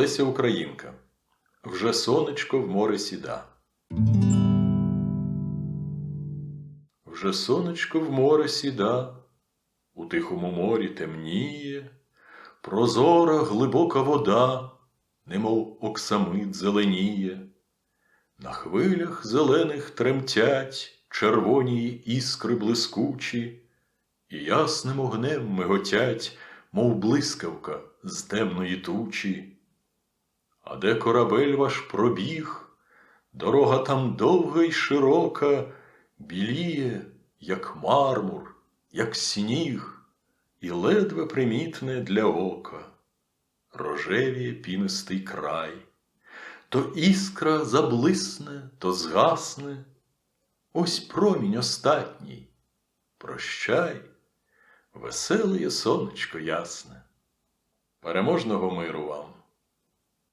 Леся Українка. Вже сонечко в море сіда. Вже сонечко в море сіда, у тихому морі темніє, прозора глибока вода, немов оксамит зеленіє. На хвилях зелених тремтять червоні іскри блискучі, і ясним огнем миготять, мов блискавка з темної тучі. А де корабель ваш пробіг, дорога там довга й широка, біліє, як мармур, як сніг, і ледве примітне для ока. Рожевіє пінистий край, то іскра заблисне, то згасне. Ось промінь остатній. Прощай, веселе сонечко ясне. Переможного миру вам!